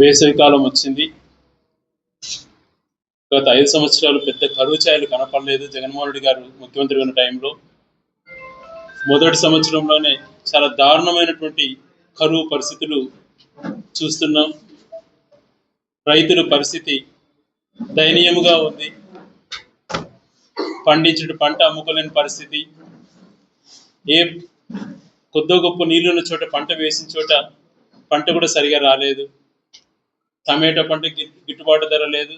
వేసవికాలం వచ్చింది. గత ఐదు సంవత్సరాలు పెద్ద కరువు ఛాయలు కనపడలేదు. జగన్మోహన్ రెడ్డి గారు ముఖ్యమంత్రి ఉన్న టైంలో. మొదటి సంవత్సరంలోనే చాలా దారుణమైనటువంటి కరువు పరిస్థితులు చూస్తున్నాం. రైతుల పరిస్థితి దయనీయముగా ఉంది. పండించిన పంట అమ్ముకోలేని పరిస్థితి. ఏ కొద్దో గొప్ప నీళ్ళున్న చోట పంట వేసిన చోట పంట కూడా సరిగా రాలేదు. టమాటో పంట గిట్టుబాటు ధర లేదు.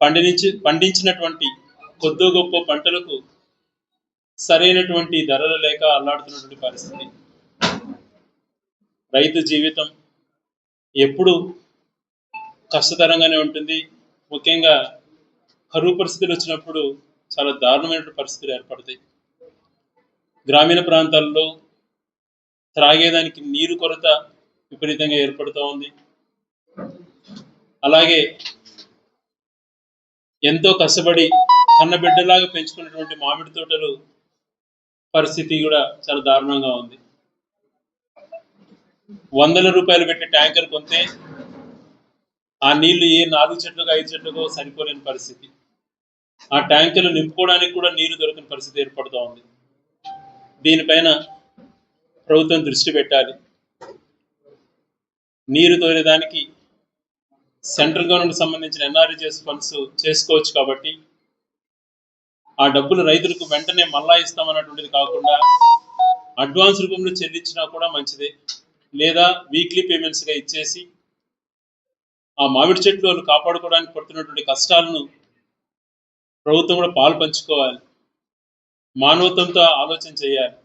పండించి పండించినటువంటి కొద్దో గొప్ప పంటలకు సరైనటువంటి ధరలు లేక అల్లాడుతున్నటువంటి పరిస్థితి. రైతు జీవితం ఎప్పుడు కష్టతరంగానే ఉంటుంది. ముఖ్యంగా కరువు పరిస్థితులు వచ్చినప్పుడు చాలా దారుణమైన పరిస్థితులు ఏర్పడతాయి. గ్రామీణ ప్రాంతాల్లో త్రాగేదానికి నీరు కొరత విపరీతంగా ఏర్పడుతూ ఉంది. అలాగే ఎంతో కష్టపడి కన్నబిడ్డలాగా పెంచుకున్నటువంటి మామిడి తోటలు పరిస్థితి కూడా చాలా దారుణంగా ఉంది. వందల రూపాయలు పెట్టి ట్యాంకర్ కొంటే ఆ నీళ్ళు ఏ నాలుగు చెట్లకు ఐదు చెట్లకు సరిపోలేని పరిస్థితి. ఆ ట్యాంకులు నింపుకోవడానికి కూడా నీరు దొరకని పరిస్థితి ఏర్పడుతూ ఉంది. దీనిపైన ప్రభుత్వం దృష్టి పెట్టాలి. నీరు తోలేదానికి సెంట్రల్ గవర్నమెంట్ సంబంధించిన ఎన్ఆర్జిఎస్ ఫండ్స్ చేసుకోవచ్చు కాబట్టి ఆ డబ్బులు రైతులకు వెంటనే మళ్ళా ఇస్తామన్నటువంటిది కాకుండా అడ్వాన్స్ రూపంలో చెల్లించినా కూడా మంచిదే. లేదా వీక్లీ పేమెంట్స్గా ఇచ్చేసి ఆ మామిడి చెట్లు వాళ్ళు కాపాడుకోవడానికి పడుతున్నటువంటి కష్టాలను ప్రభుత్వం కూడా పాలు పంచుకోవాలి. మానవత్వంతో ఆలోచన చేయాలి.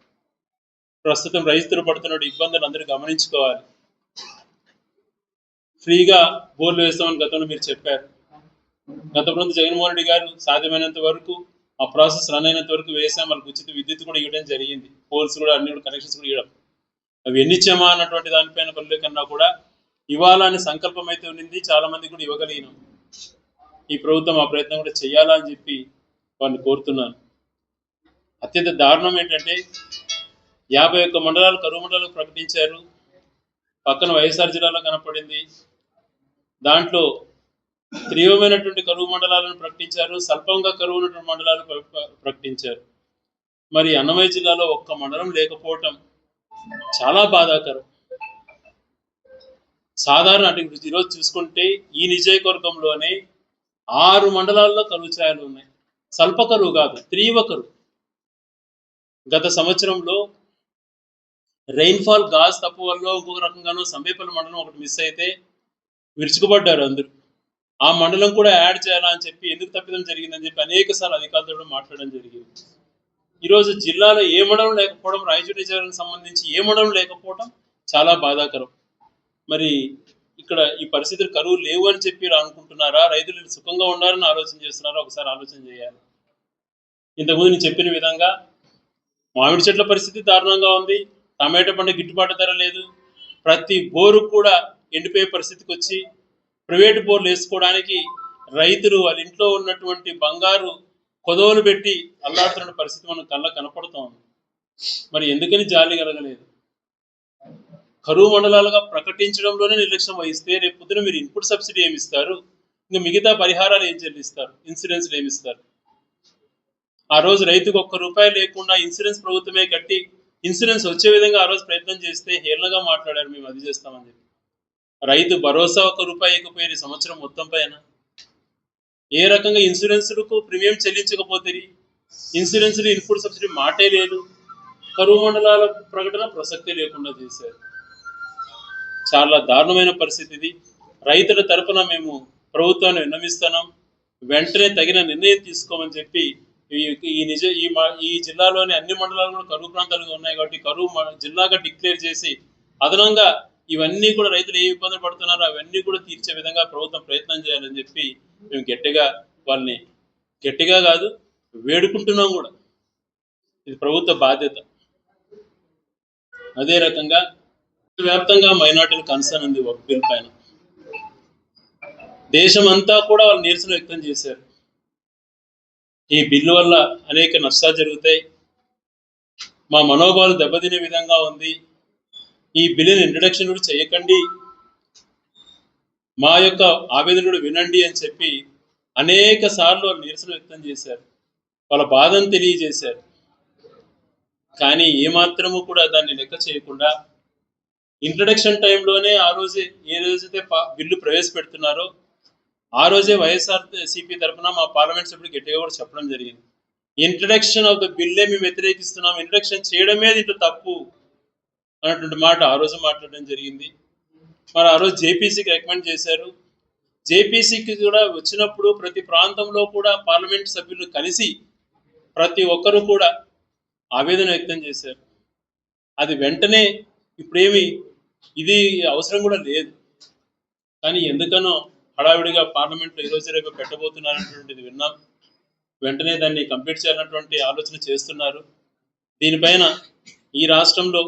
ప్రస్తుతం రైతులు పడుతున్న ఇబ్బందులు అందరూ గమనించుకోవాలి. ఫ్రీగా బోర్లు వేస్తామని గతంలో మీరు చెప్పారు. గత ప్రభుత్వం జగన్మోహన్ రెడ్డి గారు సాధ్యమైనంత వరకు ఆ ప్రాసెస్ రన్ అయినంత వరకు వేసాం. వాళ్ళకి ఉచిత విద్యుత్ కూడా ఇవ్వడం జరిగింది. పోల్స్ కూడా అన్ని కూడా కనెక్షన్స్ కూడా ఇవ్వడం. అవి ఎన్ని ఇచ్చామా అన్నటువంటి దానిపైన పనుల కన్నా కూడా ఇవ్వాలని సంకల్పం అయితే ఉన్నింది చాలా మంది కూడా ఇవ్వగలిగినాం. ఈ ప్రభుత్వం ఆ ప్రయత్నం కూడా చేయాలా అని చెప్పి వారిని కోరుతున్నాను. అత్యంత దారుణం ఏంటంటే యాభై ఒక్క మండలాలు కరువు మండలాలు ప్రకటించారు. పక్కన వైఎస్ఆర్ జిల్లాలో కనపడింది. దాంట్లో తీవ్రమైనటువంటి కరువు మండలాలను ప్రకటించారు. స్వల్పంగా కరువు ఉన్నటువంటి మండలాలు ప్రకటించారు. మరి అన్నమయ్య జిల్లాలో ఒక్క మండలం లేకపోవటం చాలా బాధాకరం. సాధారణ అంటే ఈరోజు చూసుకుంటే ఈ నియోజకవర్గంలోనే ఆరు మండలాల్లో కరువు ఛాయలు ఉన్నాయి. స్వల్ప కరువు కాదు తీవ్ర కరువు. గత సంవత్సరంలో రెయిన్ఫాల్ గాజ్ తప్పు వల్ల ఇంకొక రకంగానూ సంబేపల్లి మండలం ఒకటి మిస్ అయితే విరుచుకుపడ్డారు అందరూ. ఆ మండలం కూడా యాడ్ చేయాలా అని చెప్పి ఎందుకు తప్పిదం జరిగిందని చెప్పి అనేక సార్లు అధికారులతో కూడా మాట్లాడడం జరిగింది. ఈరోజు జిల్లాలో ఏ మండలం లేకపోవడం రాయచూటి జిల్లాకు సంబంధించి ఏ మండలం లేకపోవడం చాలా బాధాకరం. మరి ఇక్కడ ఈ పరిస్థితులు కరువు లేవు అని చెప్పి అనుకుంటున్నారా? రైతులు సుఖంగా ఉండాలని ఆలోచన చేస్తున్నారా? ఒకసారి ఆలోచన చేయాలి. ఇంతకుముందు నేను చెప్పిన విధంగా మామిడి చెట్ల పరిస్థితి దారుణంగా ఉంది. టమాటా పంట గిట్టుబాటు ధర లేదు. ప్రతి బోరు కూడా ఎండిపోయే పరిస్థితికి వచ్చి ప్రైవేటు బోర్లు వేసుకోవడానికి రైతులు వాళ్ళ ఇంట్లో ఉన్నటువంటి బంగారు కొదవలు పెట్టి అల్లాడుతున్న పరిస్థితి మనం కళ్ళ కనపడుతూ ఉంది మరి ఎందుకని జాలి కలగలేదు? కరువు మండలాలుగా ప్రకటించడంలోనే నిర్లక్ష్యం వహిస్తే రేపు పొద్దున మీరు ఇన్పుట్ సబ్సిడీ ఏమి ఇస్తారు? ఇంకా మిగతా పరిహారాలు ఏం చెల్లిస్తారు? ఇన్సూరెన్స్లు ఏమి ఇస్తారు? ఆ రోజు రైతుకు ఒక్క రూపాయి లేకుండా ఇన్సూరెన్స్ ప్రభుత్వమే కట్టి ఇన్సూరెన్స్ వచ్చే విధంగా ఆ రోజు ప్రయత్నం చేస్తే హేళనగా మాట్లాడారు మేము అది చేస్తామని చెప్పి. రైతు భరోసా ఒక రూపాయి ఇకపోయారు సంవత్సరం మొత్తం పైన. ఏ రకంగా ఇన్సూరెన్స్లకు ప్రీమియం చెల్లించకపోతే ఇన్సూరెన్స్ ఇన్పుట్ సబ్సిడీ మాటే లేదు. కరువు మండలాల ప్రకటన ప్రసక్తి లేకుండా చేశారు. చాలా దారుణమైన పరిస్థితి ఇది. రైతుల తరపున మేము ప్రభుత్వాన్ని విన్నమిస్తున్నాం వెంటనే తగిన నిర్ణయం తీసుకోమని చెప్పి ఈ ఈ నిజ ఈ ఈ జిల్లాలోని అన్ని మండలాలు కూడా కరువు ప్రాంతాలుగా ఉన్నాయి కాబట్టి కరువు జిల్లాగా డిక్లేర్ చేసి అదనంగా ఇవన్నీ కూడా రైతులు ఏ ఇబ్బందులు పడుతున్నారో అవన్నీ కూడా తీర్చే విధంగా ప్రభుత్వం ప్రయత్నం చేయాలని చెప్పి మేము గట్టిగా వాళ్ళని గట్టిగా కాదు వేడుకుంటున్నాం కూడా. ఇది ప్రభుత్వ బాధ్యత. అదే రకంగా వ్యాప్తంగా మైనార్టీలు కన్సర్న్ ఉంది ఒక బిల్ పైన. దేశం అంతా కూడా వాళ్ళు నిరసన వ్యక్తం చేశారు. ఈ బిల్లు వల్ల అనేక నష్టాలు జరుగుతాయి. మా మనోభావాలు దెబ్బతినే విధంగా ఉంది. ఈ బిల్లుని ఇంట్రడక్షన్ కూడా చేయకండి. మా యొక్క ఆవేదన కూడా వినండి అని చెప్పి అనేక సార్లు నిరసన వ్యక్తం చేశారు. వాళ్ళ బాధను తెలియజేశారు. కానీ ఏమాత్రము కూడా దాన్ని లెక్క చేయకుండా ఇంట్రడక్షన్ టైంలోనే ఆ రోజే ఏ రోజైతే బిల్లు ప్రవేశపెడుతున్నారో ఆ రోజే వైఎస్ఆర్ సిపి తరఫున మా పార్లమెంట్ సభ్యుడు గట్టిగా కూడా చెప్పడం జరిగింది. ఇంట్రడక్షన్ ఆఫ్ ద బిల్లే మేము వ్యతిరేకిస్తున్నాం. ఇంట్రడక్షన్ చేయడమే దీంట్లో తప్పు అన్నటువంటి మాట ఆ రోజు మాట్లాడడం జరిగింది. మరి ఆ రోజు జేపీసీకి రికమెండ్ చేశారు. జేపీసీకి కూడా వచ్చినప్పుడు ప్రతి ప్రాంతంలో కూడా పార్లమెంట్ సభ్యులు కలిసి ప్రతి ఒక్కరూ కూడా ఆవేదన వ్యక్తం చేశారు. అది వెంటనే ఇప్పుడేమి ఇది అవసరం కూడా లేదు. కానీ ఎందుకనో హడావిడిగా పార్లమెంట్లో ఈరోజు రేపు పెట్టబోతున్నారనేటువంటిది విన్నాం. వెంటనే దాన్ని కంప్లీట్ చేయాలన్నటువంటి ఆలోచన చేస్తున్నారు. దీనిపైన ఈ రాష్ట్రంలో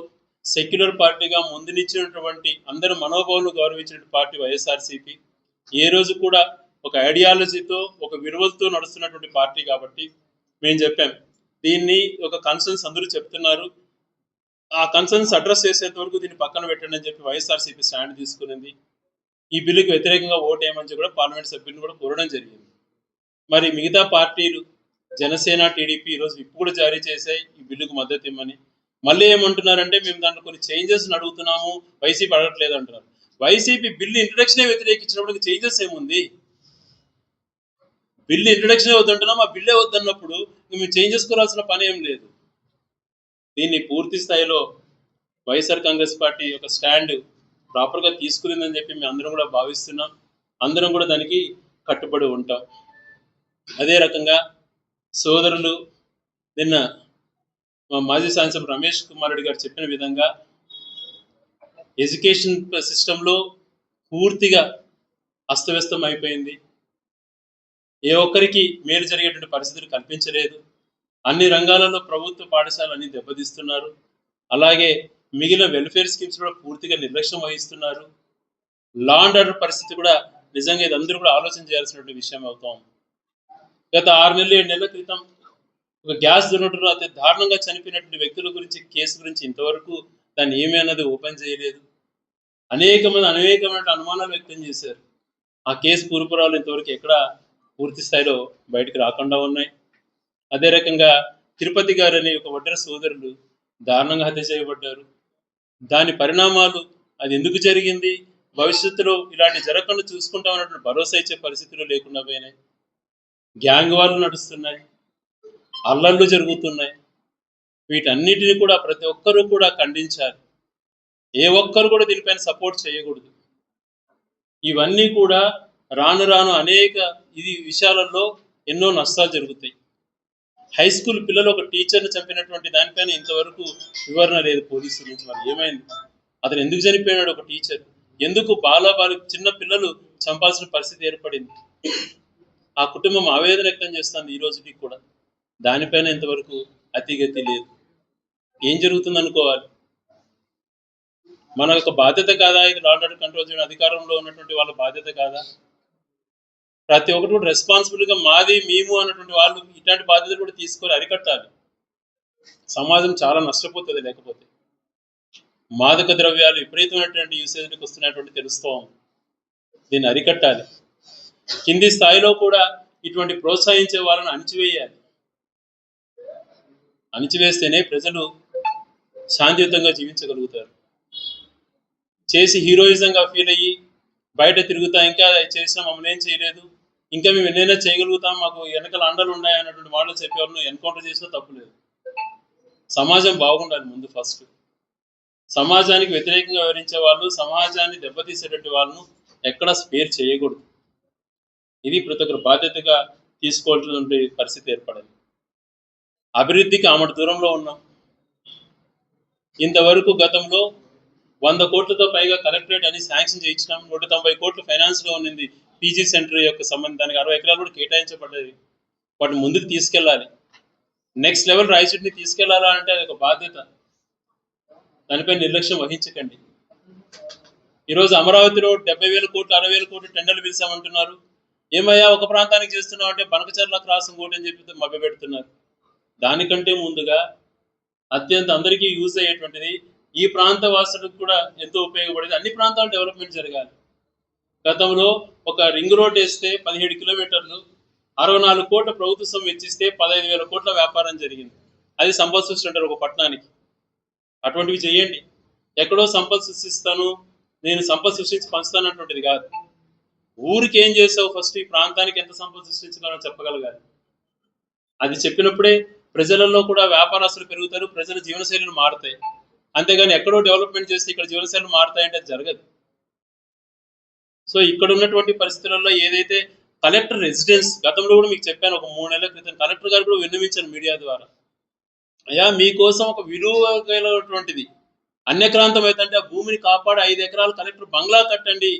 సెక్యులర్ పార్టీగా ముందునిచ్చినటువంటి అందరు మనోభావాలు గౌరవించిన పార్టీ వైఎస్ఆర్సీపీ. ఏ రోజు కూడా ఒక ఐడియాలజీతో ఒక విలువలతో నడుస్తున్నటువంటి పార్టీ కాబట్టి మేము చెప్పాం. దీన్ని ఒక కన్సర్న్స్ అందరూ చెప్తున్నారు. ఆ కన్సర్న్స్ అడ్రస్ చేసేంత వరకు దీన్ని పక్కన పెట్టండి అని చెప్పి వైఎస్ఆర్సీపీ స్టాండ్ తీసుకునింది. ఈ బిల్లుకి వ్యతిరేకంగా ఓటు చెప్పి కూడా పార్లమెంట్ సభ్యులను కూడా కోరడం జరిగింది. మరి మిగతా పార్టీలు జనసేన టీడీపీ ఈరోజు విప్పు కూడా జారీ చేశాయి ఈ బిల్లుకు మద్దతు ఇమ్మని మళ్ళీ ఏమంటున్నారంటే మేము దాంట్లో కొన్ని చేంజెస్ అడుగుతున్నాము వైసీపీ అడగట్లేదు అంటున్నారు. వైసీపీ బిల్లు ఇంట్రడక్షనే వ్యతిరేకించినప్పుడు చేంజెస్ ఏముంది? బిల్లు ఇంట్రడక్షన్ వద్దంటున్నాం ఆ బిల్లే వద్దన్నప్పుడు మేము చేంజ్ చేసుకోవాల్సిన పని ఏం లేదు. దీన్ని పూర్తి స్థాయిలో వైఎస్ఆర్ కాంగ్రెస్ పార్టీ యొక్క స్టాండ్ ప్రాపర్గా తీసుకునిందని చెప్పి మేము అందరం కూడా భావిస్తున్నాం. అందరం కూడా దానికి కట్టుబడి ఉంటాం. అదే రకంగా సోదరులు నిన్న మా మాజీ సాంసద్ రమేష్ కుమార్ రెడ్డి గారు చెప్పిన విధంగా ఎడ్యుకేషన్ సిస్టంలో పూర్తిగా అస్తవ్యస్తం అయిపోయింది. ఏ ఒక్కరికి మేలు జరిగేటువంటి పరిస్థితులు కల్పించలేదు అన్ని రంగాలలో ప్రభుత్వ పాఠశాలని దెబ్బతీస్తున్నారు. అలాగే మిగిలిన వెల్ఫేర్ స్కీమ్స్ కూడా పూర్తిగా నిర్లక్ష్యం వహిస్తున్నారు. లా అండ్ ఆర్డర్ పరిస్థితి కూడా నిజంగా ఇది అందరూ కూడా ఆలోచన చేయాల్సినటువంటి విషయం అవుతాం. గత ఆరు నెలలు ఏడు నెలల క్రితం ఒక గ్యాస్ దుర్ఘటనలో అతి దారుణంగా చనిపోయినటువంటి వ్యక్తుల గురించి కేసు గురించి ఇంతవరకు దాన్ని ఏమీ అన్నది ఓపెన్ చేయలేదు. అనేక మంది అనేకమైన అనుమానాలు వ్యక్తం చేశారు. ఆ కేసు పూర్వపురాలు ఇంతవరకు ఎక్కడ పూర్తి స్థాయిలో బయటకు రాకుండా ఉన్నాయి. అదే రకంగా తిరుపతి గారు అనే ఒక వడ్డర సోదరులు దారుణంగా హత్య చేయబడ్డారు. దాని పరిణామాలు అది ఎందుకు జరిగింది? భవిష్యత్తులో ఇలాంటి జరగకుండా చూసుకుంటామన్నటువంటి భరోసా ఇచ్చే పరిస్థితులు లేకుండా పోయినాయి. గ్యాంగ్ వాళ్ళు నడుస్తున్నాయి. అల్లర్లు జరుగుతున్నాయి. వీటన్నిటిని కూడా ప్రతి ఒక్కరూ కూడా ఖండించాలి. ఏ ఒక్కరు కూడా దీనిపైన సపోర్ట్ చేయకూడదు. ఇవన్నీ కూడా రాను రాను అనేక ఇది విషయాలలో ఎన్నో నష్టాలు జరుగుతాయి. హై స్కూల్ పిల్లలు ఒక టీచర్ని చంపినటువంటి దానిపైన ఇంతవరకు వివరణ లేదు పోలీసుల నుంచి. వాళ్ళు ఏమైంది? అతను ఎందుకు చనిపోయినాడు ఒక టీచర్ ఎందుకు బాలబాలి చిన్న పిల్లలు చంపాల్సిన పరిస్థితి ఏర్పడింది? ఆ కుటుంబం ఆవేదన వ్యక్తం చేస్తుంది ఈ రోజుకి కూడా. దానిపైన ఇంతవరకు అతిగతి లేదు. ఏం జరుగుతుంది అనుకోవాలి? మన యొక్క బాధ్యత కాదా? ఇది లా కంట్రోల్ చేయడం అధికారంలో ఉన్నటువంటి వాళ్ళ బాధ్యత కాదా? ప్రతి ఒక్కటి కూడా రెస్పాన్సిబుల్గా మాది మేము అన్నటువంటి వాళ్ళు ఇట్లాంటి బాధ్యతలు కూడా తీసుకొని అరికట్టాలి. సమాజం చాలా నష్టపోతుంది లేకపోతే. మాదక ద్రవ్యాలు విపరీతమైనటువంటి యూసేజ్కి వస్తున్నటువంటి తెలుస్తాం. దీన్ని అరికట్టాలి. కింది స్థాయిలో కూడా ఇటువంటి ప్రోత్సహించే వాళ్ళని అణిచివేయాలి. అణిచివేస్తేనే ప్రజలు శాంతియుతంగా జీవించగలుగుతారు. చేసి హీరోయిజంగా ఫీల్ అయ్యి బయట తిరుగుతా ఇంకా చేసినా మమ్మల్ని ఏం చేయలేదు. ఇంకా మేము ఎన్నైనా చేయగలుగుతాం మాకు వెనకాల అండలు ఉన్నాయి అన్నటువంటి వాళ్ళు చెప్పేవాళ్ళు ఎన్కౌంటర్ చేసినా తప్పులేదు సమాజం బాగుండాలి ముందు ఫస్ట్. సమాజానికి వ్యతిరేకంగా వివరించే వాళ్ళు సమాజాన్ని దెబ్బతీసేటటువంటి వాళ్ళను ఎక్కడా స్పేర్ చేయకూడదు. ఇది ప్రతి ఒక్కరు బాధ్యతగా తీసుకోవాల్సినటువంటి పరిస్థితి ఏర్పడింది అభివృద్ధికి ఆమె దూరంలో ఉన్నాం. ఇంతవరకు గతంలో వంద కోట్లతో పైగా కలెక్టరేట్ అని శాంక్షన్ చేయించినాం. నూట తొంభై కోట్లు ఫైనాన్స్లో పీజీ సెంటర్ యొక్క సంబంధం దానికి అరవై ఎకరాలు కూడా కేటాయించబడ్డది. వాటిని ముందుకు తీసుకెళ్ళాలి. నెక్స్ట్ లెవెల్ రాయచూటిని తీసుకెళ్ళాలా అంటే అది ఒక బాధ్యత. దానిపై నిర్లక్ష్యం వహించకండి. ఈరోజు అమరావతిలో డెబ్బై వేల కోట్లు అరవై వేల కోట్లు టెండర్లు పిలిచామంటున్నారు. ఏమయ్యా ఒక ప్రాంతానికి చేస్తున్నావు అంటే బనకచర్ల క్రాసం కోటి అని చెప్పి మభ్య పెడుతున్నారు దానికంటే ముందుగా అత్యంత అందరికీ యూజ్ అయ్యేటువంటిది ఈ ప్రాంత వాసులకు కూడా ఎంతో ఉపయోగపడేది. అన్ని ప్రాంతాల డెవలప్మెంట్ జరగాలి. గతంలో ఒక రింగ్ రోడ్ వేస్తే పదిహేడు కిలోమీటర్లు అరవై నాలుగు కోట్ల ప్రభుత్వ సొమ్ము వెచ్చిస్తే పదహైదు వేల కోట్ల వ్యాపారం జరిగింది. అది సంపద సృష్టింటారు ఒక పట్టణానికి. అటువంటివి చేయండి. ఎక్కడో సంపద సృష్టిస్తాను నేను సంపద సృష్టించి పంచుతాను అటువంటిది కాదు. ఊరికి ఏం చేసావు ఫస్ట్? ఈ ప్రాంతానికి ఎంత సంపద సృష్టించగలని చెప్పగలగాలి. అది చెప్పినప్పుడే ప్రజలలో కూడా వ్యాపారస్తులు పెరుగుతారు ప్రజల జీవనశైలిని మారుతాయి. అంతేగాని ఎక్కడో డెవలప్మెంట్ చేస్తే ఇక్కడ జీవనశైలి మారుతాయంటే జరగదు. సో ఇక్కడ ఉన్నటువంటి పరిస్థితులలో ఏదైతే కలెక్టర్ రెసిడెన్స్ గతంలో కూడా మీకు చెప్పాను ఒక మూడు నెలల క్రితం కలెక్టర్ గారు కూడా విన్నవించాను మీడియా ద్వారా. అయ్యా మీకోసం ఒక విలువ అన్యక్రాంతం అయితే ఆ భూమిని కాపాడి ఐదు ఎకరాలు కలెక్టర్ బంగ్లా కట్టండి.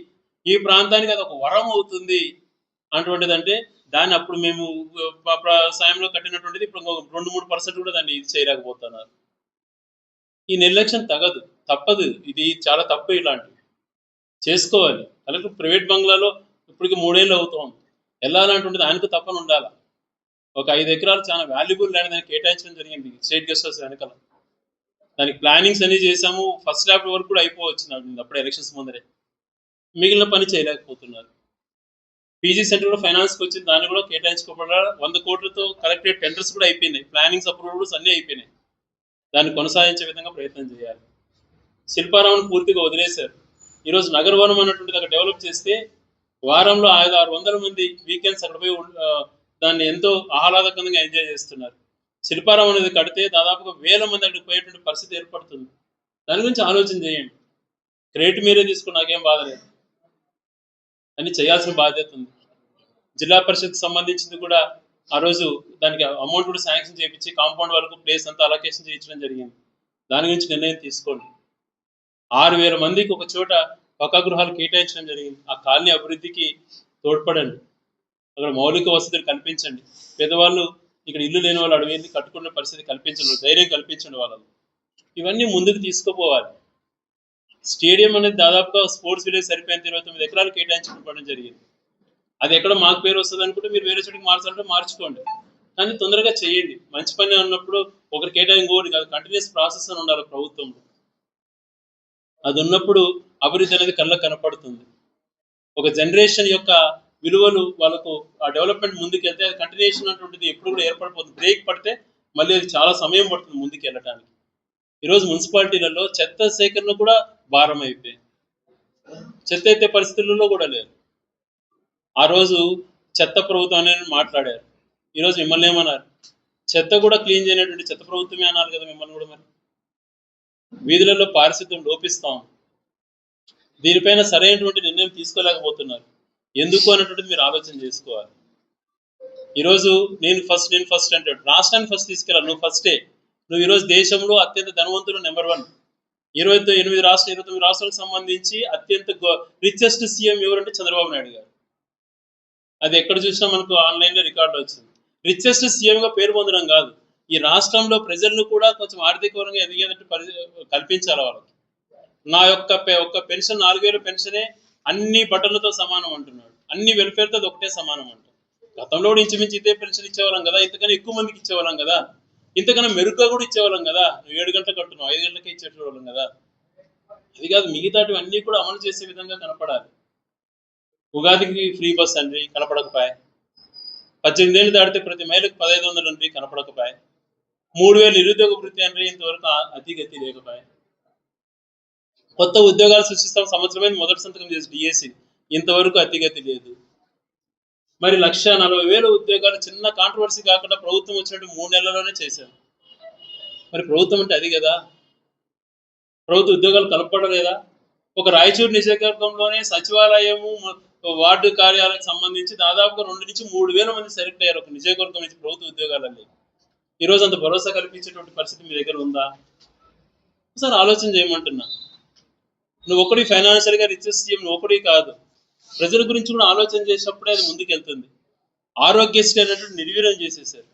ఈ ప్రాంతానికి అది ఒక వరం అవుతుంది అటువంటిది అంటే దాన్ని అప్పుడు మేము సమయంలో సాయంలో కట్టినటువంటిది ఇప్పుడు రెండు మూడు పర్సెంట్ కూడా దాన్ని ఇది చేయలేకపోతున్నారు. ఈ నిర్లక్ష్యం తగదు తప్పదు. ఇది చాలా తప్పు ఇలాంటివి చేసుకోవాలి. అలాగే ప్రైవేట్ బంగ్లాలో ఇప్పటికి మూడేళ్ళు అవుతాం వెళ్ళాలంటుంటుంది ఆయనకు తప్పని ఉండాలి? ఒక ఐదు ఎకరాలు చాలా వాల్యుబుల్ ల్యాండ్ దానికి కేటాయించడం జరిగింది స్టేట్ గెస్ట్ హౌస్ వెనకాల. దానికి ప్లానింగ్స్ అన్ని చేసాము ఫస్ట్ ల్యాప్ వరకు కూడా అయిపోవచ్చు అప్పుడు ఎలక్షన్స్ ముందరే. మిగిలిన పని చేయలేకపోతున్నారు. పీజీ సెంటర్ కూడా ఫైనాన్స్కి వచ్చింది దాన్ని కూడా కేటాయించుకోకుండా వంద కోట్లతో కలెక్టరేట్ టెండర్స్ కూడా అయిపోయినాయి. ప్లానింగ్స్ అప్రూవల్స్ అన్నీ అయిపోయినాయి. దాన్ని కొనసాగించే విధంగా ప్రయత్నం చేయాలి. శిల్పారావును పూర్తిగా వదిలేశారు. ఈరోజు నగరవనం అన్నటువంటిది అక్కడ డెవలప్ చేస్తే వారంలో ఐదు ఆరు వందల మంది వీకెండ్స్ అక్కడ పోయి దాన్ని ఎంతో ఆహ్లాదకరంగా ఎంజాయ్ చేస్తున్నారు. శిల్పారావం అనేది కడితే దాదాపుగా వేల మంది అక్కడికి పోయేటువంటి పరిస్థితి ఏర్పడుతుంది. దాని గురించి ఆలోచన చేయండి. క్రెడిట్ మీరే తీసుకుని నాకేం బాధ లేదు. అని చేయాల్సిన బాధ్యత ఉంది. జిల్లా పరిషత్ సంబంధించింది కూడా ఆ రోజు దానికి అమౌంట్ కూడా శాంక్షన్ చేయించి కాంపౌండ్ వరకు ప్లేస్ అంతా అలొకేషన్ చేయించడం జరిగింది. దాని గురించి నిర్ణయం తీసుకోండి. ఆరు వేల మందికి ఒక చోట పక్కా గృహాలు కేటాయించడం జరిగింది. ఆ కాలనీ అభివృద్ధికి తోడ్పడండి. అక్కడ మౌలిక వసతులు కల్పించండి. పేదవాళ్ళు ఇక్కడ ఇల్లు లేని వాళ్ళు అడవి కట్టుకునే పరిస్థితి కల్పించండి. ధైర్యం కల్పించండి వాళ్ళని ఇవన్నీ ముందుకు తీసుకుపోవాలి. స్టేడియం అనేది దాదాపుగా స్పోర్ట్స్ విలేజ్ సరిపోయిన ఇరవై తొమ్మిది ఎకరాలు కేటాయించడం జరిగింది. అది ఎక్కడ మాకు పేరు వస్తుంది అనుకుంటే మీరు వేరే చోటికి మార్చాలంటే మార్చుకోండి. కానీ తొందరగా చేయండి. మంచి పని అన్నప్పుడు ఒకరి కేటాయింగ్ కాదు కంటిన్యూస్ ప్రాసెస్ అని ఉండాలి ప్రభుత్వంలో. అది ఉన్నప్పుడు అభివృద్ధి అనేది కళ్ళకు కనపడుతుంది. ఒక జనరేషన్ యొక్క విలువలు వాళ్ళకు ఆ డెవలప్మెంట్ ముందుకు వెళ్తే అది కంటిన్యూషన్ అటువంటిది ఎప్పుడు కూడా ఏర్పడిపోతుంది బ్రేక్ పడితే మళ్ళీ అది చాలా సమయం పడుతుంది ముందుకు వెళ్ళడానికి ఈరోజు మున్సిపాలిటీలలో చెత్త సేకరణ కూడా భారం అయిపోయింది చెత్త అయితే పరిస్థితులలో కూడా లేదు. ఆ రోజు చెత్త ప్రభుత్వం అనేది మాట్లాడారు. ఈరోజు మిమ్మల్ని ఏమన్నారు? చెత్త కూడా క్లీన్ చేయనటువంటి చెత్త ప్రభుత్వమే అన్నారు కదా మిమ్మల్ని కూడా మరి. వీధులలో పారిశుద్ధ్యం లోపిస్తాం. దీనిపైన సరైనటువంటి నిర్ణయం తీసుకోలేకపోతున్నారు. ఎందుకు అన్నటువంటిది మీరు ఆలోచన చేసుకోవాలి. ఈరోజు నేను ఫస్ట్ నేను ఫస్ట్ అంటాడు. రాష్ట్రాన్ని ఫస్ట్ తీసుకెళ్ళాలి. నువ్వు ఫస్టే నువ్వు ఈరోజు దేశంలో అత్యంత ధనవంతులు నెంబర్ వన్ ఇరవై ఎనిమిది రాష్ట్ర ఇరవై తొమ్మిది రాష్ట్రాలకు సంబంధించి అత్యంత రిచెస్ట్ సీఎం ఎవరంటే చంద్రబాబు నాయుడు గారు. అది ఎక్కడ చూసినా మనకు ఆన్లైన్లో రికార్డు వచ్చింది. రిచెస్ట్ సీఎంగా పేరు పొందడం కాదు. ఈ రాష్ట్రంలో ప్రజలను కూడా కొంచెం ఆర్థిక పరంగా ఎదిగేటట్టు పరి కల్పించాలి వాళ్ళకి. నా యొక్క ఒక్క పెన్షన్ నాలుగు వేల పెన్షనే అన్ని బట్టలతో సమానం అంటున్నాడు. అన్ని వెల్ఫేర్తో అది ఒకటే సమానం అంటాడు గతంలో కూడా ఇంచుమించు ఇదే పెన్షన్ ఇచ్చేవాళ్ళం కదా ఇంతకన్నా ఎక్కువ మందికి ఇచ్చేవాళ్ళం కదా. ఇంతకన్నా మెరుగ్గా కూడా ఇచ్చేవాళ్ళం కదా. నువ్వు ఏడు గంటలకు కట్టున్నావు ఐదు గంటలకే ఇచ్చేటోళ్ళం కదా. అది కాదు మిగతాటివి అన్ని కూడా అమలు చేసే విధంగా కనపడాలి. ఉగాదికి ఫ్రీ బస్ అండి కనపడకపోయాయి. పద్దెనిమిది ఏళ్ళు దాటితే ప్రతి మైలకు పదహైదు వందలు అండి కనపడకపోయా మూడు వేలు నిరుద్యోగ వృత్తి అండి ఇంతవరకు అతిగతి లేకపోయా కొత్త ఉద్యోగాలు సృష్టిస్తాం సంవత్సరమైన మొదటి సంతకం చేసి డిఎస్సి. ఇంతవరకు అతిగతి లేదు. మరి లక్ష నలభై వేల ఉద్యోగాలు చిన్న కాంట్రవర్సీ కాకుండా ప్రభుత్వం వచ్చినట్టు మూడు నెలల్లోనే చేశారు. మరి ప్రభుత్వం అంటే అది కదా? ప్రభుత్వ ఉద్యోగాలు కలపడం లేదా ఒక రాయచూరు నియోజకవర్గంలోనే సచివాలయము వార్డు కార్యాలకు సంబంధించి దాదాపుగా రెండు నుంచి మూడు వేల మంది సెలెక్ట్ అయ్యారు. ఒక నియోజకవర్గం నుంచి ప్రభుత్వ ఉద్యోగాలలో ఈ రోజు అంత భరోసా కల్పించేటువంటి పరిస్థితి మీ దగ్గర ఉందా? ఒకసారి ఆలోచన చేయమంటున్నా. నువ్వు ఒకటి ఫైనాన్షియల్గా రిచెస్ చేయం నువ్వు ఒకటి కాదు. ప్రజల గురించి కూడా ఆలోచన చేసినప్పుడే అది ముందుకెళ్తుంది. ఆరోగ్యశ్రీ అనేటువంటి నిర్వీర్యం చేసేసారు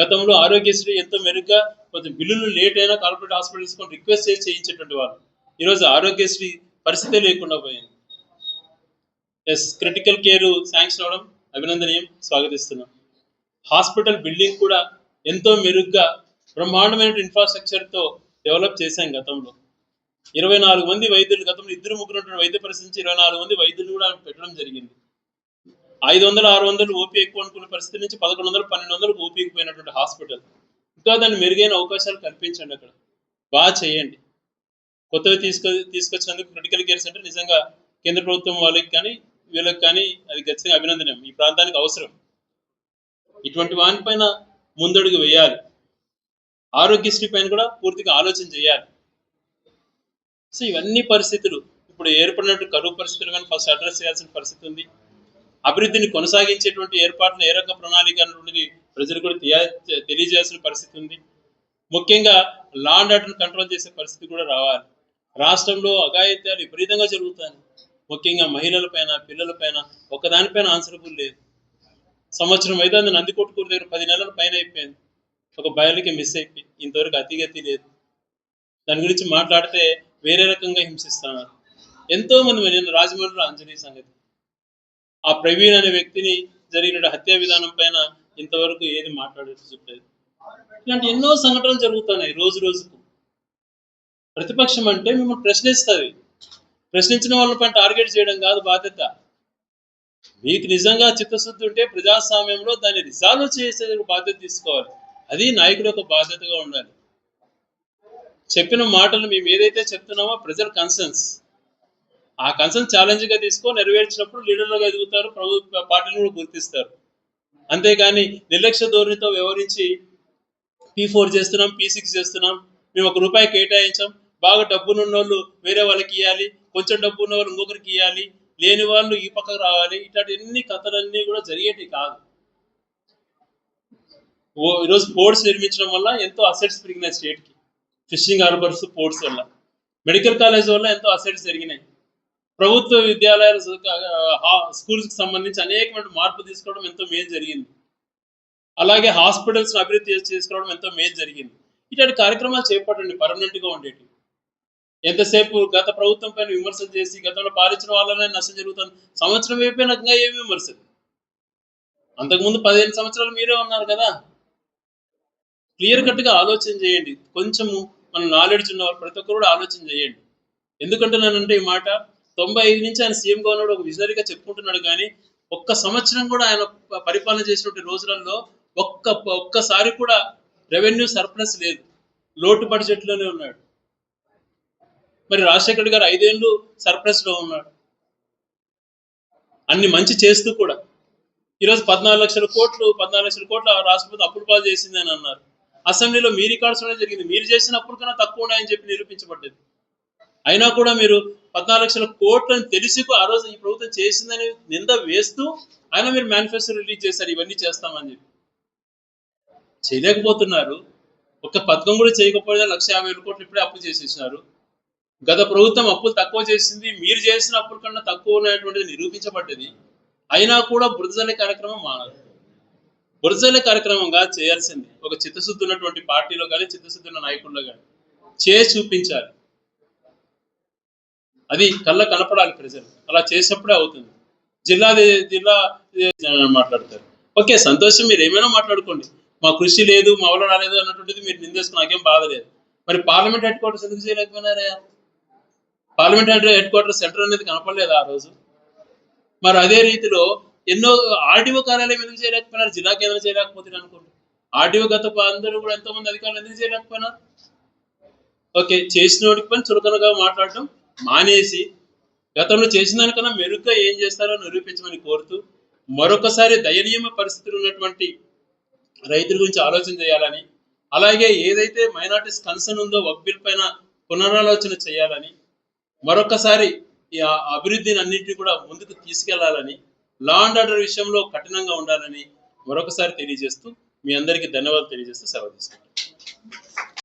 గతంలో ఆరోగ్యశ్రీ ఎంతో మెరుగ్గా కొంచెం బిల్లులు లేట్ అయినా కార్పొరేట్ హాస్పిటల్స్ తీసుకొని రిక్వెస్ట్ చేసి చేయించేటువంటి వాళ్ళు. ఈరోజు ఆరోగ్యశ్రీ పరిస్థితే లేకుండా పోయింది. ఎస్ క్రిటికల్ కేర్ శాంక్షన్ అవడం అభినందనీయం స్వాగతిస్తున్నాం. హాస్పిటల్ బిల్డింగ్ కూడా ఎంతో మెరుగ్గా బ్రహ్మాండమైన ఇన్ఫ్రాస్ట్రక్చర్తో డెవలప్ చేశాం గతంలో. ఇరవై నాలుగు మంది వైద్యులు గతంలో ఇద్దరు ముగ్గురు వైద్య పరిస్థితి నుంచి ఇరవై నాలుగు మంది వైద్యులు కూడా పెట్టడం జరిగింది. ఐదు వందలు ఆరు వందలు ఓపీ ఎక్కువ అనుకున్న పరిస్థితి నుంచి పదకొండు వందలు పన్నెండు వందలు ఓపీ పోయినటువంటి హాస్పిటల్ ఇంకా దాన్ని మెరుగైన అవకాశాలు కల్పించండి అక్కడ. బాగా చేయండి. కొత్తగా తీసుకొ తీసుకొచ్చినందుకు క్రిటికల్ కేర్ సెంటర్ నిజంగా కేంద్ర ప్రభుత్వం వాళ్ళకి కానీ వీళ్ళకి కానీ అది ఖచ్చితంగా అభినందనం ఈ ప్రాంతానికి అవసరం. ఇటువంటి వానిపైన ముందడుగు వేయాలి. ఆరోగ్యశ్రీ పైన కూడా పూర్తిగా ఆలోచన చేయాలి. సో ఇవన్నీ పరిస్థితులు. ఇప్పుడు ఏర్పడినట్టు కరువు పరిస్థితులు కానీ ఫస్ట్ అడ్రస్ చేయాల్సిన పరిస్థితి ఉంది. అభివృద్ధిని కొనసాగించేటువంటి ఏర్పాట్లు ఏ రక ప్రణాళిక అనేటువంటిది ప్రజలు కూడా తెలియజేయాల్సిన పరిస్థితి ఉంది. ముఖ్యంగా లా అండ్ ఆర్డర్ కంట్రోల్ చేసే పరిస్థితి కూడా రావాలి. రాష్ట్రంలో అఘాయిత్యాలు విపరీతంగా జరుగుతాయి. ముఖ్యంగా మహిళల పైన పిల్లల పైన ఒకదానిపైన ఆన్సరబుల్ లేదు. సంవత్సరం అయితే అది నందికొట్టుకూరు దగ్గర పది నెలల పైన అయిపోయింది. ఒక బయలుకి మిస్ అయిపోయి ఇంతవరకు అతిగతి లేదు. దాని గురించి మాట్లాడితే వేరే రకంగా హింసిస్తున్నారు. ఎంతో మంది నేను రాజమండ్రిలో అంజనీ సంగతి. ఆ ప్రవీణ్ అనే వ్యక్తిని జరిగిన హత్యా విధానం పైన ఇంతవరకు ఏది మాట్లాడేది చెప్పలేదు ఇలాంటి ఎన్నో సంఘటనలు జరుగుతున్నాయి రోజు రోజుకు. ప్రతిపక్షం అంటే మిమ్మల్ని ప్రశ్నిస్తుంది. ప్రశ్నించిన వాళ్ళపైన టార్గెట్ చేయడం కాదు బాధ్యత. మీకు నిజంగా చిత్తశుద్ధి ఉంటే ప్రజాస్వామ్యంలో దాన్ని రిజాల్వ్ చేసే బాధ్యత తీసుకోవాలి. అది నాయకుడు యొక్క బాధ్యతగా ఉండాలి. చెప్పిన మాటలు మేము ఏదైతే చెప్తున్నామో ప్రజల కన్సర్న్స్ ఆ కన్సర్న్ ఛాలెంజ్గా తీసుకో నెరవేర్చినప్పుడు లీడర్లుగా ఎదుగుతారు ప్రభుత్వ పార్టీని కూడా గుర్తిస్తారు. అంతేగాని నిర్లక్ష్య ధోరణితో వ్యవహరించి పీ ఫోర్ చేస్తున్నాం పీ సిక్స్ చేస్తున్నాం మేము ఒక రూపాయి కేటాయించాం బాగా డబ్బునున్న వాళ్ళు వేరే వాళ్ళకి ఇవ్వాలి కొంచెం డబ్బు ఉన్న వాళ్ళు ఇంకొకరికి ఇవ్వాలి లేని వాళ్ళు ఈ పక్కకు రావాలి ఇట్లాంటి ఎన్ని కథలన్నీ కూడా జరిగేటివి కాదు. ఓ ఈరోజు పోర్ట్స్ నిర్మించడం వల్ల ఎంతో అసెట్స్ పెరిగినాయి స్టేట్కి. ఫిషింగ్ హార్బర్స్ పోర్ట్స్ వల్ల. మెడికల్ కాలేజ్ వల్ల ఎంతో అసెట్స్ పెరిగినాయి. ప్రభుత్వ విద్యాలయాలు స్కూల్స్కి సంబంధించి అనేకమైన మార్పు తీసుకోవడం ఎంతో మేలు జరిగింది. అలాగే హాస్పిటల్స్ అభివృద్ధి చేసుకోవడం ఎంతో మేలు జరిగింది. ఇట్లాంటి కార్యక్రమాలు చేపట్టండి పర్మనెంట్గా ఉండేవి ఎంతసేపు గత ప్రభుత్వం పైన విమర్శలు చేసి గతంలో పాలించిన వాళ్ళనే నష్టం జరుగుతుంది. సంవత్సరం అయిపోయినాక ఏమి విమర్శలు? అంతకుముందు పదిహేను సంవత్సరాలు మీరే ఉన్నారు కదా. క్లియర్ కట్గా ఆలోచన చేయండి. కొంచెము మన నాలెడ్జ్ ఉన్న ప్రతి ఒక్కరు కూడా ఆలోచన చేయండి. ఎందుకంటున్నానంటే ఈ మాట తొంభై ఐదు నుంచి ఆయన సీఎంగా ఉన్నాడు ఒక విజనరీగా చెప్పుకుంటున్నాడు కానీ ఒక్క సంవత్సరం కూడా ఆయన పరిపాలన చేసినటువంటి రోజులలో ఒక్క ఒక్కసారి కూడా రెవెన్యూ సర్ప్లస్ లేదు. లోటు బడ్జెట్లోనే ఉన్నాడు. మరి రాజశేఖర్ గారు ఐదేళ్ళు సర్ప్రెస్లో ఉన్నాడు. అన్ని మంచి చేస్తూ కూడా. ఈరోజు పద్నాలుగు లక్షల కోట్లు పద్నాలుగు లక్షల కోట్లు రాష్ట్రపతి అప్పుడు పాలు చేసింది అని అన్నారు. అసెంబ్లీలో మీ రికార్డ్స్ జరిగింది. మీరు చేసిన కన్నా తక్కువ ఉన్నాయని చెప్పి నిరూపించబడ్డది. అయినా కూడా మీరు పద్నాలుగు లక్షల కోట్లని తెలిసి ఆ రోజు ఈ ప్రభుత్వం చేసిందని నింద వేస్తూ ఆయన మీరు మేనిఫెస్టో రిలీజ్ చేశారు. ఇవన్నీ చేస్తామని చెప్పి. చేయలేకపోతున్నారు. ఒక పథకం కూడా చేయకపోయినా లక్ష యాభై వేల కోట్లు ఇప్పుడే అప్పు చేసేసినారు. గత ప్రభుత్వం అప్పులు తక్కువ చేసింది మీరు చేసిన అప్పుల కన్నా తక్కువ ఉన్నటువంటిది నిరూపించబడ్డది. అయినా కూడా బురదజల్లే కార్యక్రమం మానదు. బురదజల్లే కార్యక్రమంగా చేయాల్సింది ఒక చిత్తశుద్ధి ఉన్నటువంటి పార్టీలో కానీ చిత్తశుద్ధి ఉన్న నాయకుల్లో కానీ చేసి చూపించాలి. అది కళ్ళ కనపడాలి ప్రజలు. అలా చేసినప్పుడే అవుతుంది. జిల్లా జిల్లా మాట్లాడతారు. ఓకే సంతోషం మీరు ఏమైనా మాట్లాడుకోండి. మా కృషి లేదు మా వల్ల రాలేదు అన్నటువంటిది మీరు నిందేసుకుని నాకేం బాధ లేదు. మరి పార్లమెంట్ హెడ్ క్వార్టర్స్ ఎందుకు చేయలేకపోయినారా? పార్లమెంటరీ హెడ్ క్వార్టర్ సెంటర్ అనేది కనపడలేదు ఆ రోజు. మరి అదే రీతిలో ఎన్నో ఆర్డీఓ కార్యాలయం ఎందుకు చేయలేకపోయినారు? జిల్లా కేంద్రం చేయలేకపోతున్నారు అనుకుంటా. ఆర్డీఓ గత అందరూ కూడా ఎంతో మంది అధికారులు ఎందుకు చేయలేకపోయినారు? ఓకే చేసిన వాడికి పని చురుకనగా మాట్లాడటం మానేసి గతంలో చేసిన దానికన్నా మెరుగ్గా ఏం చేస్తారో నిరూపించమని కోరుతూ మరొకసారి దయనీయమైన పరిస్థితులు ఉన్నటువంటి రైతుల గురించి ఆలోచన చేయాలని అలాగే ఏదైతే మైనార్టీస్ కన్సర్న్ ఉందో వక్బిల్ పైన పునరాలోచన చేయాలని మరొకసారి ఈ అభివృద్ధిని అన్నింటినీ కూడా ముందుకు తీసుకెళ్ళాలని లా అండ్ ఆర్డర్ విషయంలో కఠినంగా ఉండాలని మరొకసారి తెలియజేస్తూ మీ అందరికీ ధన్యవాదాలు తెలియజేస్తూ సెలవు తీసుకుంటాను